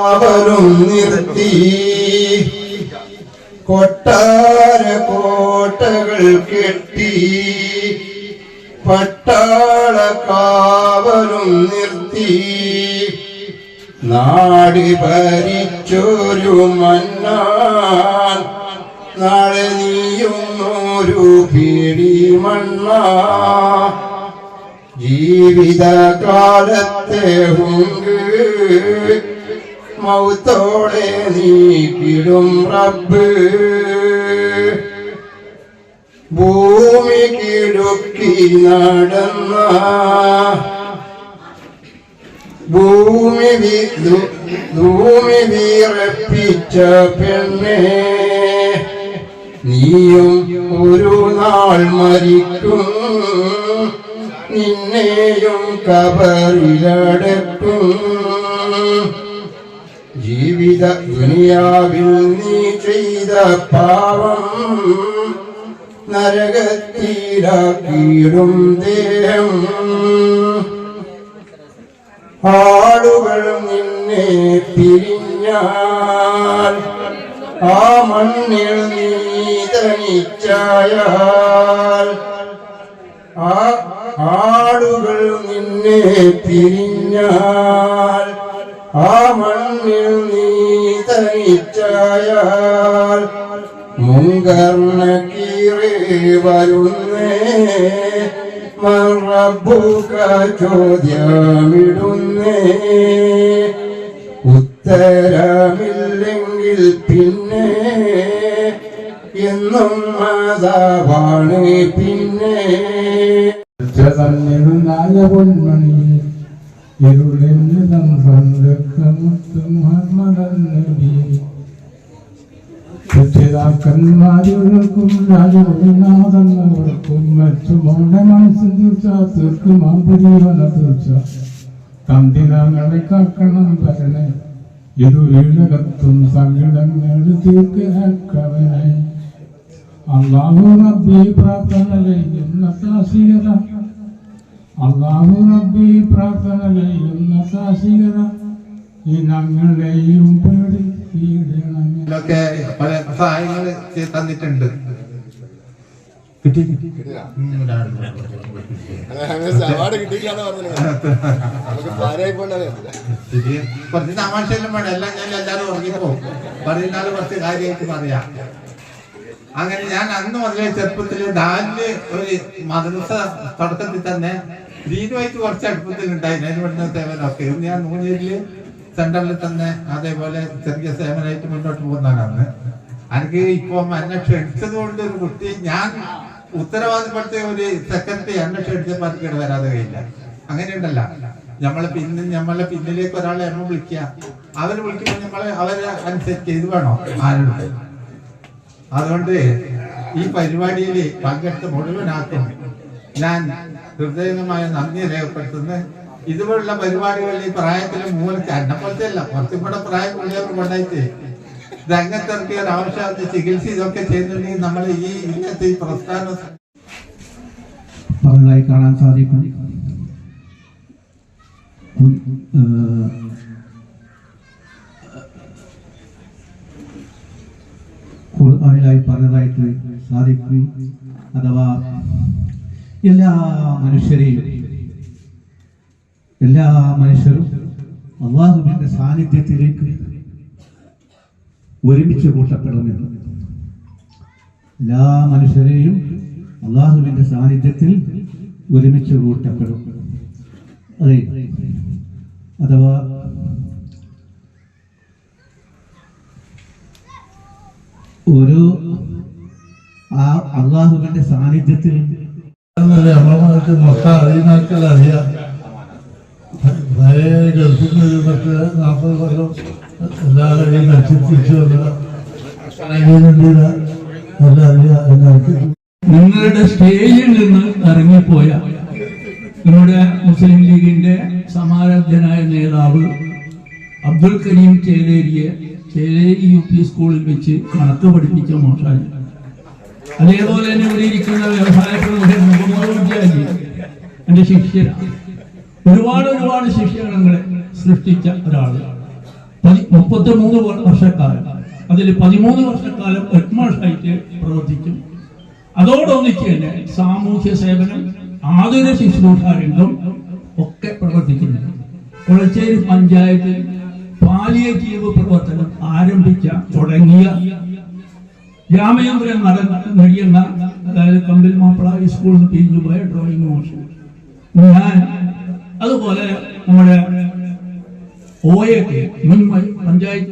അവരും നിർത്തി. കൊട്ടാര കോട്ടകൾ കെട്ടി. പട്ടാള കാവലും നിർത്തി. നാടി ഭരിച്ചൊരു മണ്ണാൻ നാളെ നീയുന്നൊരു പിടി മണ്ണ. ജീവിതകാലത്തെ ഹുങ്ക് മൗത്തോടെ നീക്കിടും റബ്ബ്. ഭൂമി കിടുക്കി നടന്ന ഭൂമി ഭൂമി വീറപ്പിച്ച പെണ്ണേ നീയും ഒരു നാൾ മരിക്കും. നിന്നെയും കബറിലടക്കും. ജീവിത ദുനിയാവിൽ നീ ചെയ്ത പാവം നരകത്തീരാക്കിയിടും ദേഹം. ആളുകൾ നിന്നെ പിരിഞ്ഞാൽ ആ മണ്ണിൽ നീ തനിച്ചായാൽ ആ നിന്നെ പിരിഞ്ഞാൽ ആ മണ്ണിൽ നീ തനിച്ചായാൽ മുങ്കർണ കീറി വരുന്നേ മറബുക ചോദ്യമിടുന്നേ. ഉത്തരമില്ലെങ്കിൽ പിന്നെ എന്നും മാതാവാണ് പിന്നെ. ചെതഞ്ഞിരുന്നായ പൊന്മണി ഇരുളിന് സംസന്തക്കമുത്തും ഹർമദന്നബി രക്ഷിതാക്കന്മാരുകൾക്കും രാജനാഥന്നവർക്കും മറ്റുമോടെ മനസ്സ് തീർച്ച തീർക്കും ആപരീവന തീർച്ച തന്തിരങ്ങളെ കാക്കണം ഭരണേ ഇരുളകത്തും സങ്കടങ്ങൾ തീർക്കവനെ അള്ളാഹു റബ്ബി പ്രാർത്ഥനയിലുന്ന സാശികര അള്ളാഹു റബ്ബി പ്രാർത്ഥനയിലുന്ന സാശികര ഈ ഞങ്ങളെയും പേടി പല സഹായങ്ങൾ തന്നിട്ടുണ്ട്. കുറച്ച് തമാശയെല്ലാം വേണം. എല്ലാം ഞാൻ എല്ലാവരും ഉറങ്ങിപ്പോ. പറയുന്നാൽ കുറച്ച് കാര്യമായിട്ട് പറയാം. അങ്ങനെ ഞാൻ അന്ന് മുതലേ ചെറുപ്പത്തിൽ നാലിൽ ഒരു മദ്രസ തുടക്കത്തിൽ തന്നെ ദീനുമായിട്ട് കുറച്ച് അടുപ്പത്തിലുണ്ടായിരുന്നു അതിന് വേണ്ട സേവനമൊക്കെ. ഇന്ന് ഞാൻ മൂന്നേരിൽ സെന്ററിൽ തന്നെ അതേപോലെ ചെറിയ സേവനമായിട്ട് മുന്നോട്ട് പോകുന്നതാണ് എനിക്ക് ഇപ്പൊ എന്നെ ക്ഷണിച്ചത് കൊണ്ട് ഒരു കുട്ടി ഞാൻ ഉത്തരവാദിപ്പെടുത്തിയ ഒരു സെക്രട്ടറി എന്നെ ക്ഷണിച്ചപ്പോ അത് കേട് വരാതെ കഴിയില്ല. അങ്ങനെയുണ്ടല്ല. നമ്മളെ പിന്നെ നമ്മളെ പിന്നിലേക്ക് ഒരാളെ എന്നെ വിളിക്കുക. അവർ വിളിക്കുമ്പോൾ നമ്മളെ അവരെ അനുസരിച്ച് ഇത് വേണോ? ആരുടെ? അതുകൊണ്ട് ഈ പരിപാടിയിൽ പങ്കെടുത്ത മുഴുവനാക്കും ഞാൻ ഹൃദയമായ നന്ദി രേഖപ്പെടുത്തുന്നത്. ഇതുപോലുള്ള പരിപാടികളിൽ ഈ പ്രായത്തിലെ മൂലക്ക് എന്നെ പോലത്തെ അല്ല കുറച്ചും കൂടെ പ്രായം കൂടുതൽ കൊണ്ടായിട്ട് രംഗത്തിറക്കിയ ഒരു ആവശ്യത്തിന് ചികിത്സ ഇതൊക്കെ ചെയ്യുന്നുണ്ടെങ്കിൽ നമ്മൾ ഈ ഇന്നത്തെ ഈ പ്രസ്ഥാനം പറഞ്ഞതായി കാണാൻ സാധിക്കും. ഏഹ്, പറഞ്ഞതായിട്ട് സാധിക്കും. അഥവാ എല്ലാ മനുഷ്യരെയും എല്ലാ മനുഷ്യരും അള്ളാഹുവിന്റെ സാന്നിധ്യത്തിലേക്ക് ഒരുമിച്ച് കൂട്ടപ്പെടുമെന്ന് എല്ലാ മനുഷ്യരെയും അള്ളാഹുവിന്റെ സാന്നിധ്യത്തിൽ ഒരുമിച്ച് കൂട്ടപ്പെടും. അതെ. അഥവാ ഒരു ആ അള്ളാഹുവിന്റെ സാന്നിധ്യത്തിൽ നമ്മളെ മൊത്തം അറിയുന്നാക്കലറിയാം അറിയാം? പഴയ ഗൾഫിൽ നിന്ന് നാൽപ്പത് കൊല്ലം എല്ലാവരെയും നശിപ്പിച്ചു അറിയാം എല്ലാവർക്കും നിങ്ങളുടെ സ്റ്റേജിൽ നിന്ന് ഇറങ്ങിപ്പോയ നമ്മുടെ മുസ്ലിം ലീഗിന്റെ സമാരാധ്യനായ നേതാവ് അബ്ദുൽ കരീം ചേലേരിയെ ചേലേരി യു പി സ്കൂളിൽ വെച്ച് കണക്ക് പഠിപ്പിച്ച മോശാലി. അതേപോലെ തന്നെ ഇവിടെ ഇരിക്കുന്ന വ്യവസായ എന്റെ ശിഷ്യരാണ് ഒരുപാട് ഒരുപാട് ശിഷ്യഗണങ്ങളെ സൃഷ്ടിച്ച ഒരാൾ. മുപ്പത്തി മൂന്ന് വർഷക്കാലം. അതിൽ പതിമൂന്ന് വർഷക്കാലം ഹെഡ്മാഷായിട്ട് പ്രവർത്തിക്കും. അതോടൊന്നിച്ച് തന്നെ സാമൂഹ്യ സേവനം ആതുര ശുശ്രൂഷാരംഗം ഒക്കെ പ്രവർത്തിക്കുന്നുണ്ട്. കുളച്ചേരി പഞ്ചായത്തിൽ പാലിയേറ്റീവ് പ്രവർത്തനം ആരംഭിച്ച തുടങ്ങിയ നട നടിയെന്ന അതായത് കമ്പിൽ മാപ്പിള സ്കൂളിൽ നിന്ന് പിരിഞ്ഞു പോയ ഡ്രോയിങ് മോഷൻ ഞാൻ അതുപോലെ നമ്മുടെ എ മുൻ പഞ്ചായത്ത്